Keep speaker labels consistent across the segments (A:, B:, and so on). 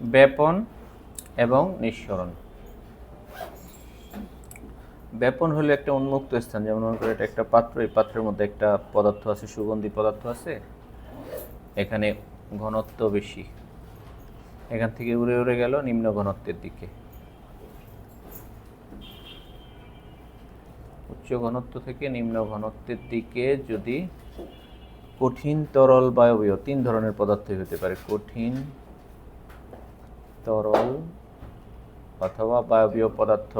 A: ব্যাপন এবং নিঃসরণ। ব্যাপন হলো একটা উন্মুক্ত স্থান, যেমন মনে করে এটা একটা পাত্র, এই পাত্রের মধ্যে একটা পদার্থ আছে, সুগন্ধি পদার্থ আছে, এখানে ঘনত্ব বেশি। এখান থেকে উড়ে উড়ে গেল নিম্ন ঘনত্বের দিকে। উচ্চ ঘনত্ব থেকে নিম্ন ঘনত্বের দিকে যদি কঠিন তরল বায়বীয়, তিন ধরনের পদার্থই হতে পারে, কঠিন তরল অথবা বায়বীয় পদার্থ।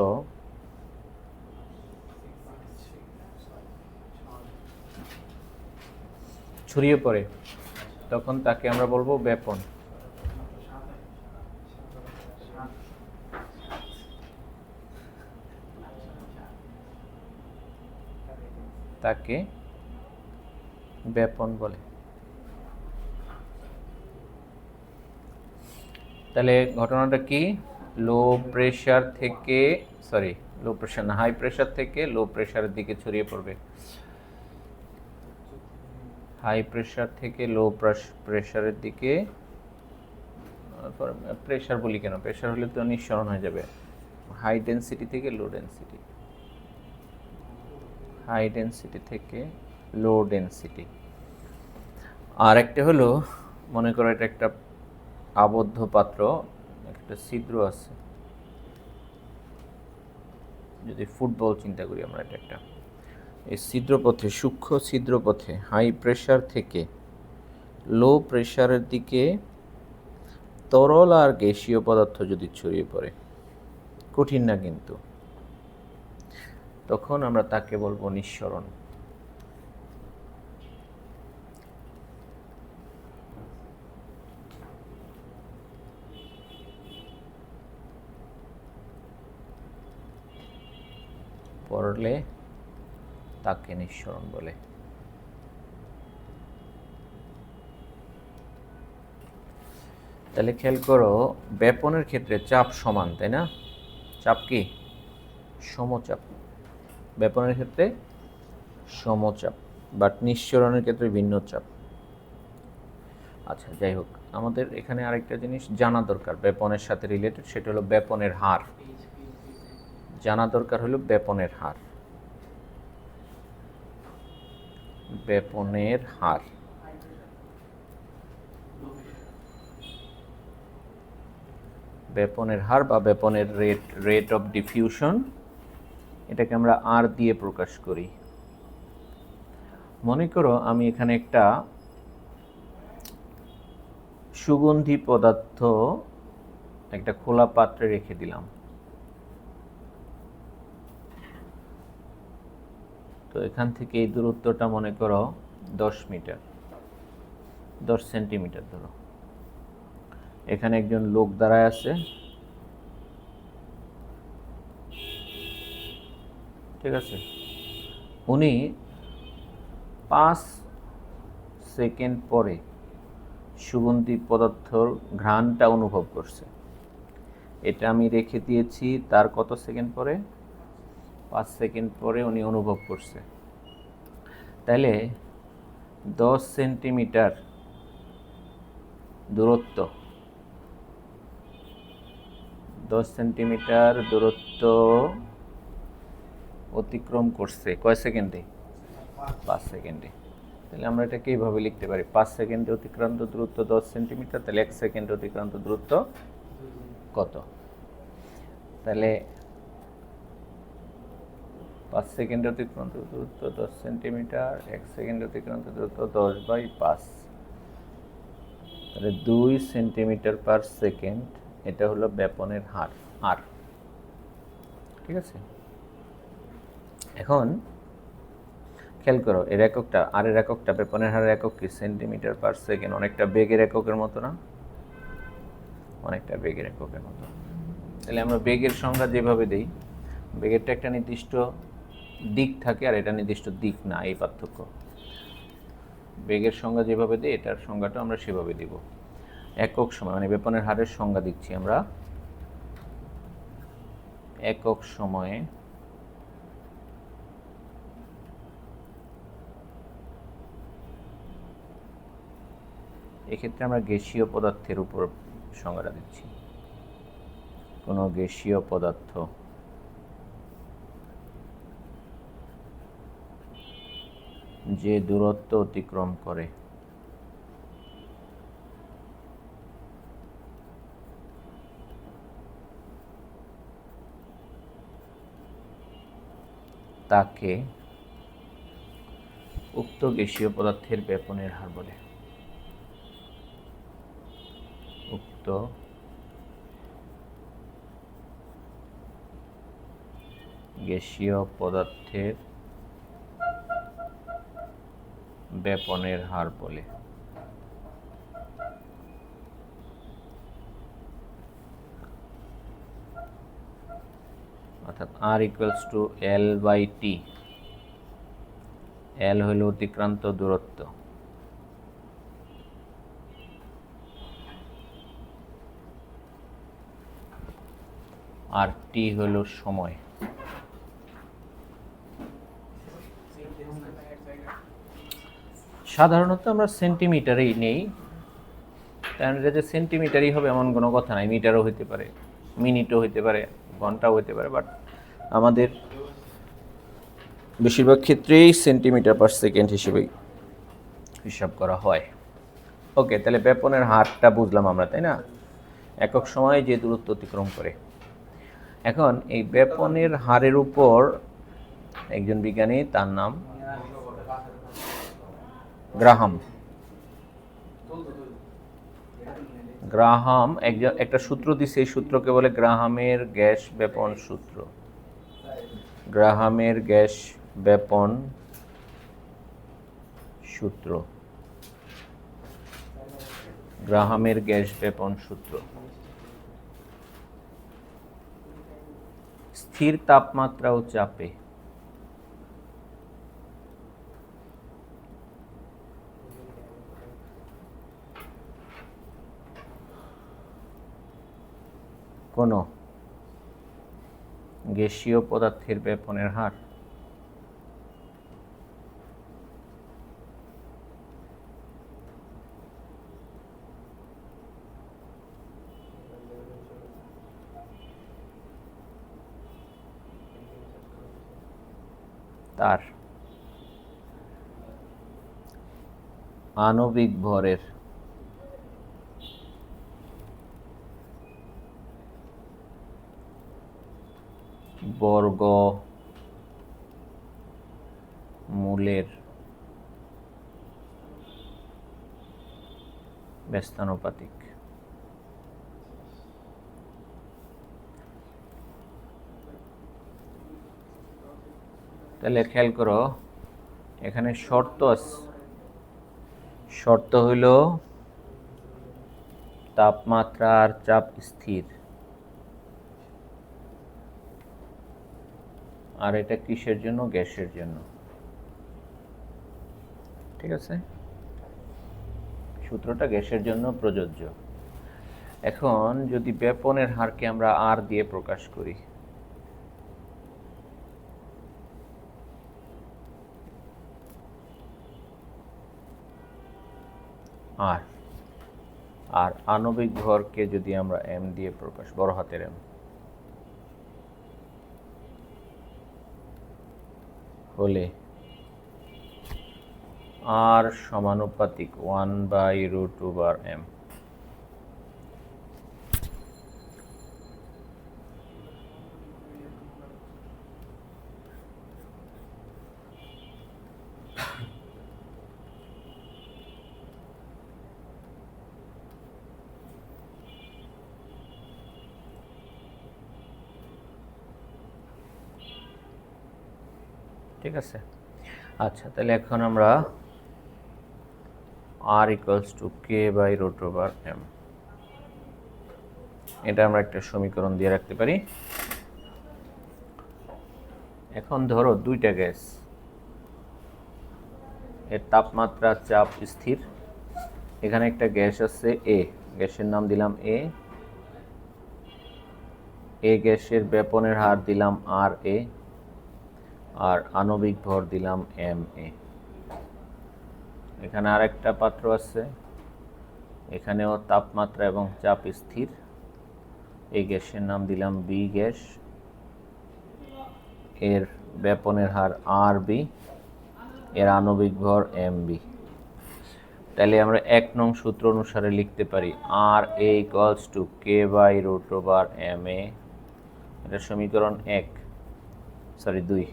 A: ছড়িয়ে পড়ে। তখন তাকে আমরা বলব ব্যাপন। তাকে ব্যাপন বলে। তাহলে ঘটনাটা কি? লো প্রেশার থেকে সরি লো প্রেশার না হাই প্রেশার থেকে লো প্রেশারের দিকে ছড়িয়ে পড়বে। হাই প্রেশার থেকে লো প্রেশারের দিকে প্রেশার বলি কেন? প্রেশার হলে তো নিঃসরণ হয়ে যাবে। হাই ডেন্সিটি থেকে লো ডেন্সিটি হাই ডেন্সিটি থেকে লো ডেন্সিটি আর একটা হলো, মনে করো এটা একটা আবদ্ধ পাত্র একটা ছিদ্র আছে। যদি ফুটবল চিন্তা করি আমরা এটা একটা। এই ছিদ্রপথে, সূক্ষ্ম ছিদ্রপথে হাই প্রেশার থেকে লো প্রেশারের দিকে তরল আর গ্যাসীয় পদার্থ যদি ছড়িয়ে পড়ে, কঠিন না কিন্তু। তখন আমরা তাকে বলব নিঃসরণ। পড়লে তাকে নিঃসরণ বলে। তাহলে খেয়াল করো, ব্যাপনের ক্ষেত্রে চাপ সমান, তাই না? চাপ কি? সমচাপ। ব্যাপনের ক্ষেত্রে সমচাপ বাট নিঃসরণের ক্ষেত্রে ভিন্ন চাপ আচ্ছা যাই হোক, আমাদের এখানে আরেকটা জিনিস জানা দরকার, ব্যাপনের সাথে রিলেটেড সেটা হলো ব্যাপনের হার। জানা দরকার হলো ব্যাপনের হার। ব্যাপনের হার। ব্যাপনের হার বা ব্যাপনের রেট রেট অফ ডিফিউশন এটাকে আমরা আর দিয়ে প্রকাশ করি। মনে করো আমি এখানে একটা সুগন্ধি পদার্থ একটা খোলা পাত্রে রেখে দিলাম। তো এখান থেকে এই দূরত্বটা মনে করো দশ মিটার, দশ সেন্টিমিটার ধরো। এখানে একজন লোক দাঁড়ায় আছে। ঠিক আছে? উনি পাঁচ সেকেন্ড পরে সুগন্ধি পদার্থর ঘ্রাণটা অনুভব করছে। এটা আমি রেখে দিয়েছি, তার কত সেকেন্ড পরে? পাঁচ সেকেন্ড পরে উনি অনুভব করছে। তাহলে দশ সেন্টিমিটার দূরত্ব, দশ সেন্টিমিটার দূরত্ব অতিক্রম করছে কয় সেকেন্ডে? পাঁচ সেকেন্ডে। তাহলে আমরা এটাকে এইভাবে লিখতে পারি, পাঁচ সেকেন্ডে অতিক্রান্ত দূরত্ব দশ সেন্টিমিটার তাহলে এক সেকেন্ডে অতিক্রান্ত দূরত্ব কত? তাহলে পাঁচ সেকেন্ড অতিক্রান্ত দূরত্ব দশ সেন্টিমিটার, এক সেকেন্ড অতিক্রান্ত দূরত্ব দশ বাই পাঁচ। তাহলে দুই সেন্টিমিটার পার সেকেন্ড, এটা হলো ব্যাপনের হার, আর। ঠিক আছে? এখন খেয়াল করো, এর এককটা, আর এর এককটা ব্যাপনের হারের একক কি? সেন্টিমিটার পার সেকেন্ড, অনেকটা বেগের এককের মতো না? অনেকটা বেগের এককের মতো। তাহলে আমরা বেগের সংজ্ঞা যেভাবে দিই, বেগেরটা একটা নির্দিষ্ট দিক থাকে আর এটা নির্দিষ্ট দিক না, এই পার্থক্য। বেগের সংজ্ঞা যেভাবে দিই এটার সংজ্ঞাটা আমরা সেভাবে দিব। একক সময় মানে বেপনের হারের সংজ্ঞা দিচ্ছি আমরা। একক সময়ে এক্ষেত্রে আমরা গ্যাসীয় পদার্থের উপর সংজ্ঞাটা দিচ্ছি। কোনো গ্যাসীয় পদার্থ যে দূরত্ব অতিক্রম করে। তাকে উক্ত গ্যাসীয় পদার্থের ব্যাপনের হার বলে। উক্ত গ্যাসীয় পদার্থের ব্যাপনের হার বলে। অর্থাৎ R equals to L by T L হলো অতিক্রান্ত দূরত্ব। আর টি হলো সময়। সাধারণত আমরা সেন্টিমিটারেই নেই। কারণ এটা যে সেন্টিমিটারই হবে এমন কোনো কথা নাই। মিটারও হইতে পারে, মিনিটও হইতে পারে, ঘন্টাও হইতে পারে বাট আমাদের বেশিরভাগ ক্ষেত্রেই সেন্টিমিটার পার সেকেন্ড হিসেবেই হিসাব করা হয়। ওকে তাহলে ব্যাপনের হারটা বুঝলাম আমরা, তাই না? একক সময়ে যে দূরত্ব অতিক্রম করে। এখন এই ব্যাপনের হারের উপর একজন বিজ্ঞানী, তার নাম গ্রাহাম। গ্রাহাম একটা সূত্র দিছে এই সূত্রকে বলে গ্রাহামের গ্যাস ব্যাপন সূত্র। গ্রাহামের গ্যাস ব্যাপন সূত্র। গ্রাহামের গ্যাস ব্যাপন সূত্র। স্থির তাপমাত্রা ও চাপে। কোনো গ্যাসীয় পদার্থের ব্যাপনের হার। তার আণবিক ভরের বর্গ মূলের ব্যস্তানুপাতিক। তাহলে খেয়াল করো এখানে শর্ত শর্ত হইল তাপমাত্রা আর চাপ স্থির। আর এটা কিসের জন্য? গ্যাসের জন্য। ঠিক আছে? সূত্রটা গ্যাসের জন্য প্রযোজ্য। এখন যদি ব্যাপনের হারকে আমরা আর দিয়ে প্রকাশ করি। আর আর আণবিক ভরকে যদি আমরা এম দিয়ে প্রকাশ, বড় হাতের এম হলে। আর সমানুপাতিক one by root over M ঠিক আছে? আচ্ছা তাহলে এখন আমরা R equals to K by root over M এটা আমরা একটা সমীকরণ দিয়ে রাখতে পারি। এখন ধরো দুইটা গ্যাস, এর তাপমাত্রা, চাপ স্থির। এখানে একটা গ্যাস আছে এ গ্যাসের নাম দিলাম এ এ গ্যাসের ব্যাপনের হার দিলাম আর এ আর আণবিক ভর দিলাম এম এ। এখানে আরেকটা পাত্র আছে। এখানেও তাপমাত্রা এবং চাপ স্থির। এই গ্যাসের নাম দিলাম বি গ্যাস। এর ব্যাপনের হার আর বি। এর আণবিক ভর এম বি। তাহলে আমরা এক নং সূত্র অনুসারে লিখতে পারি R A equals to K by root over M A এটা সমীকরণ এক সরি দুই।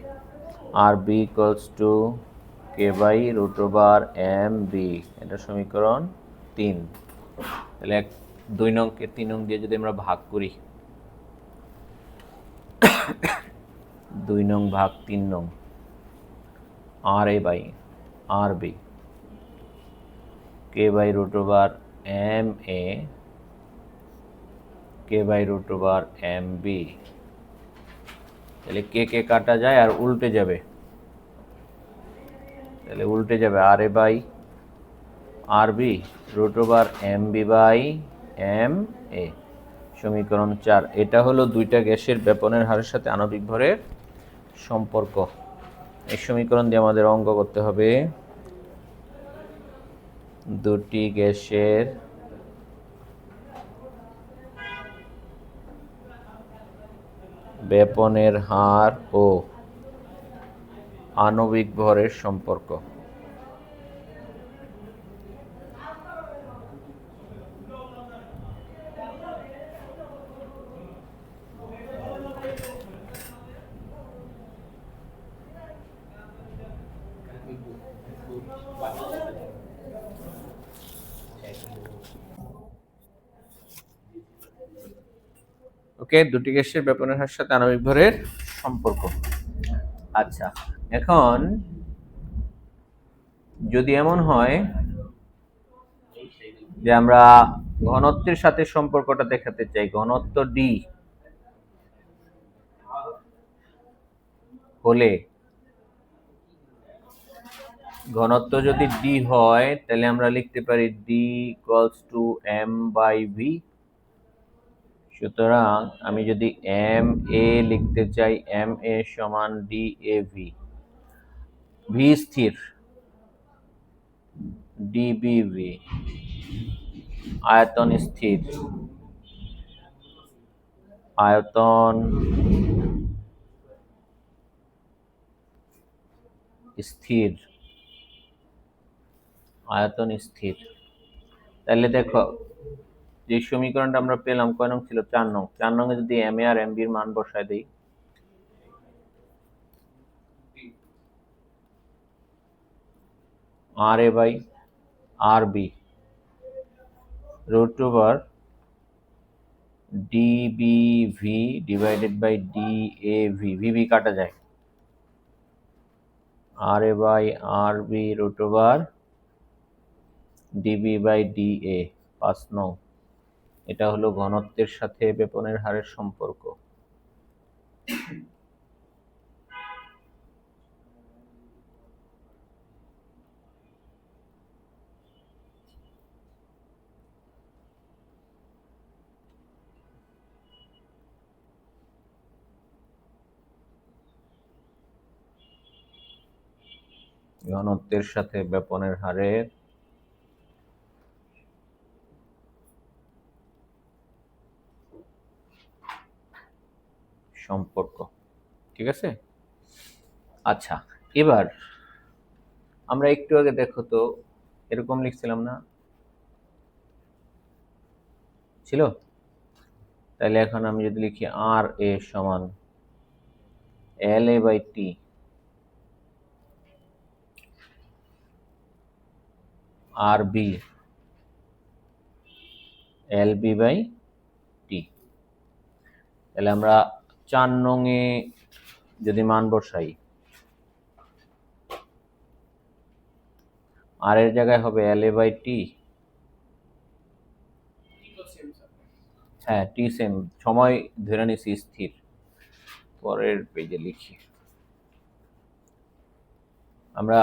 A: R B equals to K by root over M B এটা সমীকরণ তিন। তাহলে এক, দুই নংকে তিন নং দিয়ে যদি আমরা ভাগ করি, দুই নং ভাগ তিন নং R A by R B K by root over M A K by root over M B তাহলে কে কে কাটা যায় আর উল্টে যাবে। তাহলে উল্টে যাবে R A by R B root over M B by M A সমীকরণ চার, এটা হলো দুইটা গ্যাসের ব্যাপনের হারের সাথে আণবিক ভরের সম্পর্ক। এই সমীকরণ দিয়ে আমাদের অঙ্ক করতে হবে। দুটি গ্যাসের ব্যাপনের হার ও আণবিক ভরের সম্পর্ক। ওকে দুটি গ্যাসের ব্যাপনের হার সাথে আণবিক ভরের সম্পর্ক। আচ্ছা এখন যদি এমন হয় যে আমরা ঘনত্বের সাথে সম্পর্কটা দেখাতে চাই, ঘনত্ব ডি হলে ঘনত্ব যদি ডি হয়, তাহলে আমরা লিখতে পারি D equals to M by V সুতরাং আমি যদি এম এ লিখতে চাই এম এ সমান ডি এ ভি ভি স্থির। ডিবিভি আয়তন স্থির। আয়তন স্থির। আয়তন স্থির। তাহলে দেখো যে সমীকরণটা আমরা পেলাম কয় নং ছিল? চার নং। চার নং এ যদি এম এ আর এম বির মান বসায় দিই। R A by R B root over dbv divided by dav vv কাটা যায়। R A by R B root over D B by D A পাঁচ নং। এটা হলো ঘনত্বের সাথে বেপনের হারের সম্পর্ক। ঘনত্বের সাথে ব্যাপনের হারের সম্পর্ক, ঠিক আছে? আচ্ছা এবার আমরা একটু আগে দেখো তো, এরকম লিখছিলাম না? ছিল? তাহলে এখন আমি যদি লিখি আর এ সমান L A by T, R B, L B by T তাহলে আমরা চার নংয়ে যদি মান বসাই, আর এর জায়গায় হবে এল এ বাই টি হ্যাঁ টি সেম সময় ধরে নিছি স্থির। পরের পেজে লিখি। আমরা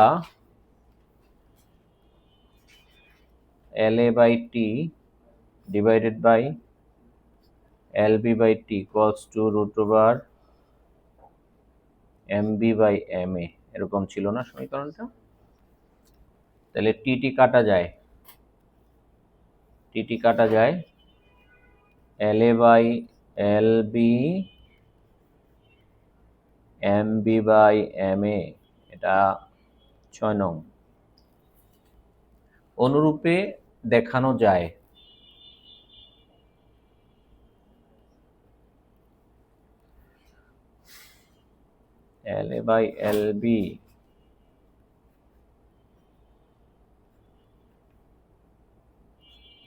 A: LA by T divided by LB by T equals to root over MB by MA এরকম ছিল না সমীকরণটা? তাহলে টি টি কাটা যায়। টিটি কাটা যায় L A by L B M B by M A এটা ছয় নং। অনুরূপে দেখানো যায় L A by L B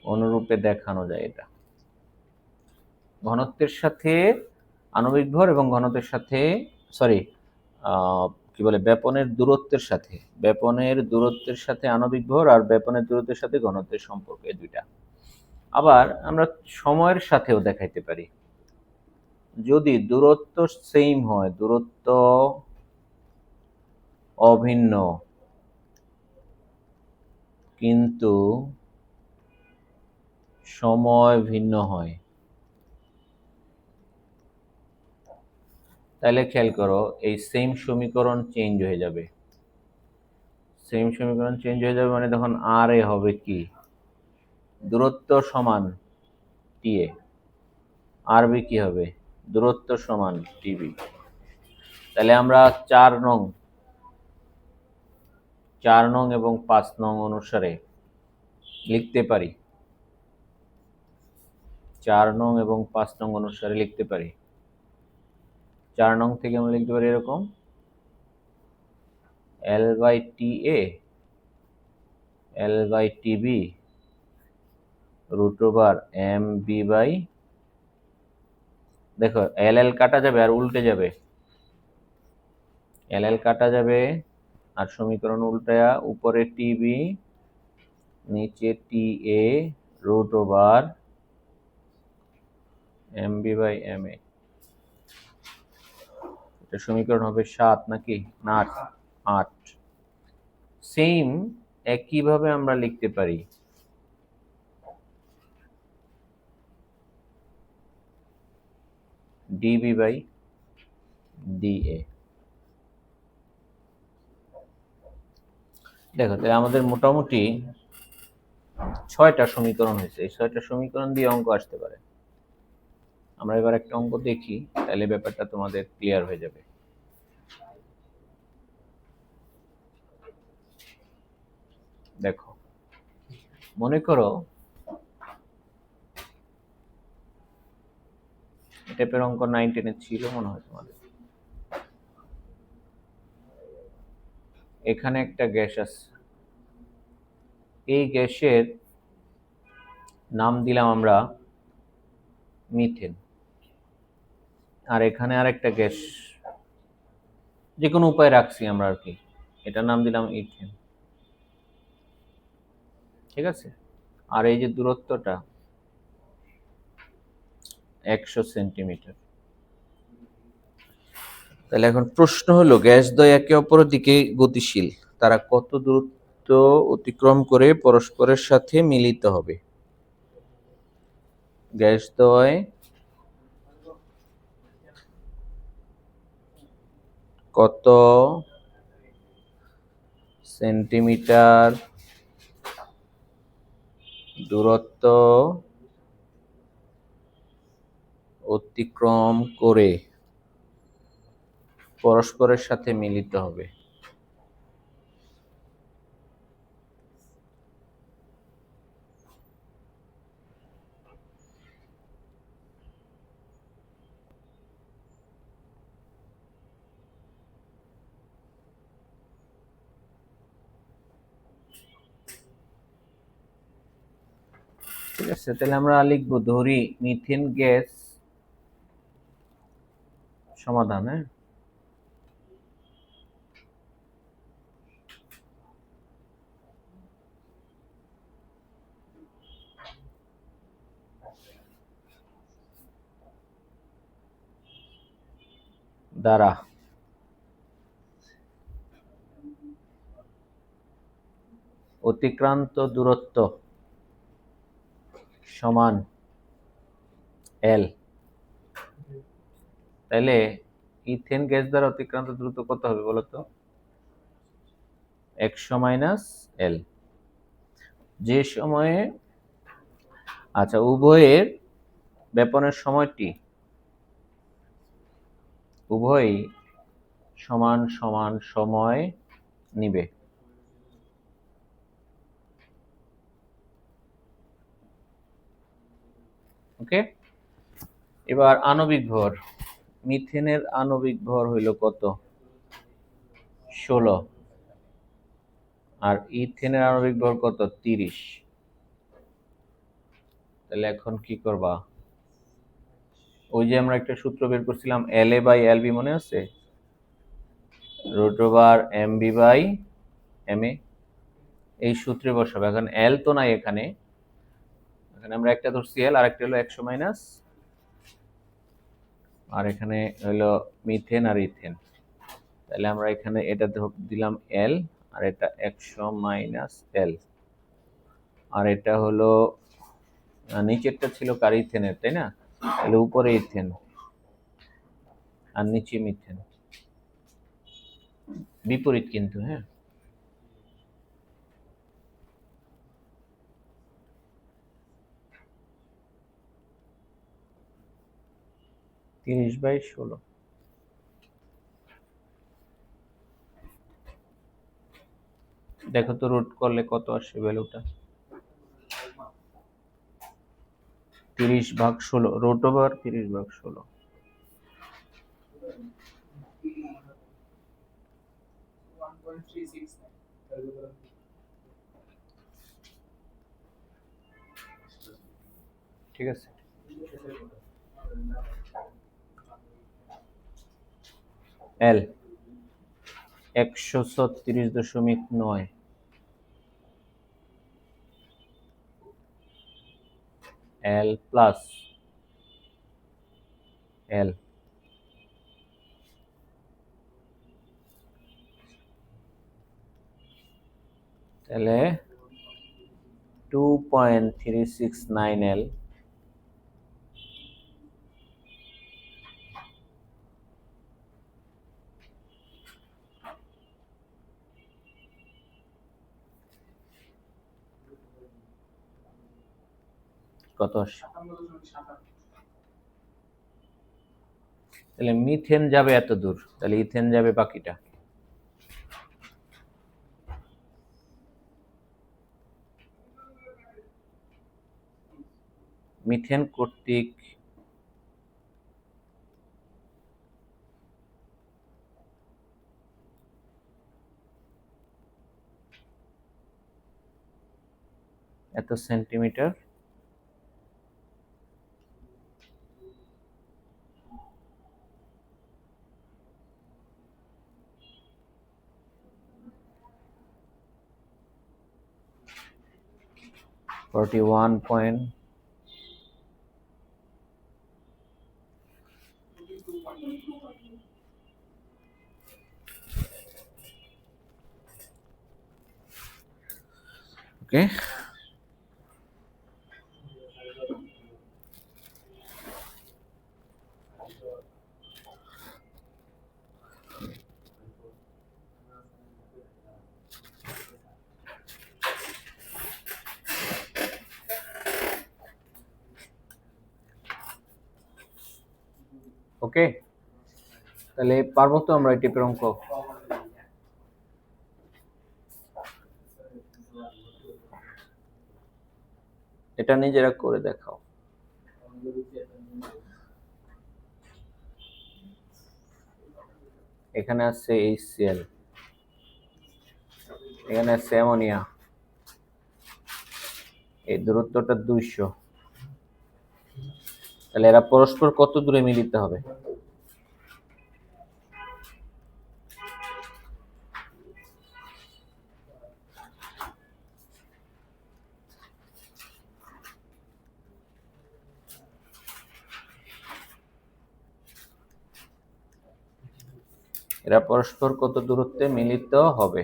A: অনুরূপে দেখানো যায় এটা। ঘনত্বের সাথে আণবিক ভর এবং ঘনত্বের সাথে সরি কি বলে, ব্যাপনের দূরত্বের সাথে, ব্যাপনের দূরত্বের সাথে আণবিক ভর আর ব্যাপনের দূরত্বের সাথে ঘনত্বের সম্পর্ক এই দুইটা। আবার আমরা সময়ের সাথেও দেখাইতে পারি। যদি দূরত্ব সেম হয়, দূরত্ব অভিন্ন, কিন্তু সময় ভিন্ন হয়। তাহলে খেয়াল করো, এই সেম সমীকরণ চেঞ্জ হয়ে যাবে। সেম সমীকরণ চেঞ্জ হয়ে যাবে মানে তখন আর এ হবে কি? দূরত্ব সমান টি এ আর বি কি হবে? দূরত্ব সমান টিবি তাহলে আমরা চার নং চার নং এবং পাঁচ নং অনুসারে লিখতে পারি। চার নং এবং পাঁচ নং অনুসারে লিখতে পারি। চার নং থেকে আমরা লিখতে পারি এরকম। L by T A L by T B root over M B by দেখো, এল এল কাটা যাবে আর উল্টে যাবে। এল এল কাটা যাবে আর সমীকরণ উল্টায়া উপরে টিবি নিচে T A root over M B by M A এটা সমীকরণ হবে সাত নাকি? না আট। আট। সেম একইভাবে আমরা লিখতে পারি। ডিবি বাই ডিএ দেখো, তাহলে আমাদের মোটামুটি ছয়টা সমীকরণ হয়েছে। এই ছয়টা সমীকরণ দিয়ে অঙ্ক আসতে পারে। আমরা এবার একটা অঙ্ক দেখি, তাহলে ব্যাপারটা তোমাদের ক্লিয়ার হয়ে যাবে। দেখো, মনে করো টাইপের অঙ্ক নাইন টেনে ছিল মনে হয় তোমাদের। এখানে একটা গ্যাস আছে। এই গ্যাসের নাম দিলাম আমরা মিথেন। আর এখানে আরেকটা গ্যাস যে কোনো উপায় রাখছি আমরা আর কি। এটার নাম দিলাম ইথেন। ঠিক আছে? আর এই যে দূরত্বটা একশো সেন্টিমিটার। তাহলে এখন প্রশ্ন হলো, গ্যাস দ্বয় একে অপরের দিকে গতিশীল, তারা কত দূরত্ব অতিক্রম করে পরস্পরের সাথে মিলিত হবে? গ্যাস দ্বয় কত সেন্টিমিটার দূরত্ব অতিক্রম করে পরস্পরের সাথে মিলিত হবে। ঠিক আছে তাহলে আমরা লিখব ধরি মিথেন গ্যাস সমাধান। হ্যাঁ দ্বারা অতিক্রান্ত দূরত্ব সমান এল তাহলে ইথেন গ্যাস দ্বারা অতিক্রান্ত দূরত্ব কত হবে বলো তো একশো মাইনাস এল। যে সময়ে আচ্ছা উভয়ের ব্যাপনের সময়টি উভয়ই সমান সমান সময় নিবে। ওকে? এবার আণবিক ভর। মিথেনের আণবিক ভর হইল কত? ষোলো। আর ইথেনের আণবিক ভর কত? তিরিশ। তাহলে এখন কি করবা? ওই যে আমরা একটা সূত্র বের করছিলাম এল এ বাই এল বি মনে আছে? Root M B by M A এই সূত্রে বসাবো। এখন এল তো নাই এখানে। এখানে আমরা একটা ধরছি এল আর একটা হলো একশো মাইনাস আর এখানে হলো মিথেন আর ইথেন তাহলে আমরা এখানে এটা দিলাম এল আর এটা একশো মাইনাস এল আর এটা হলো নিচেরটা ছিল কার ইথেনের তাই না? তাহলে উপরে ইথেন আর নিচে মিথেন বিপরীত কিন্তু হ্যাঁ? তিরিশ বাই ষোলো। দেখো তো রুট করলে কত আসে ভ্যালুটা তিরিশ ভাগ ষোলো রুট ওভার তিরিশ ভাগ ষোলো। ঠিক আছে? এল একশো ছত্রিশ দশমিক নয়। এল প্লাস এল তাহলে two point three six nine L কত তাহলে মিথেন যাবে এত দূর তাহলে ইথেন যাবে বাকিটা। মিথেন কর্তৃক এত সেন্টিমিটার? 41 point okay. পারব তো আমরা এই টিপের অঙ্ক? এটা নিজেরা করে দেখাও। এখানে আছে এইচসিএল এখানে আছে অ্যামোনিয়া। এই দূরত্বটা দুইশো। তাহলে এরা পরস্পর কত দূরে মিলিত হবে? এরা পরস্পর কত দূরত্বে মিলিত হবে?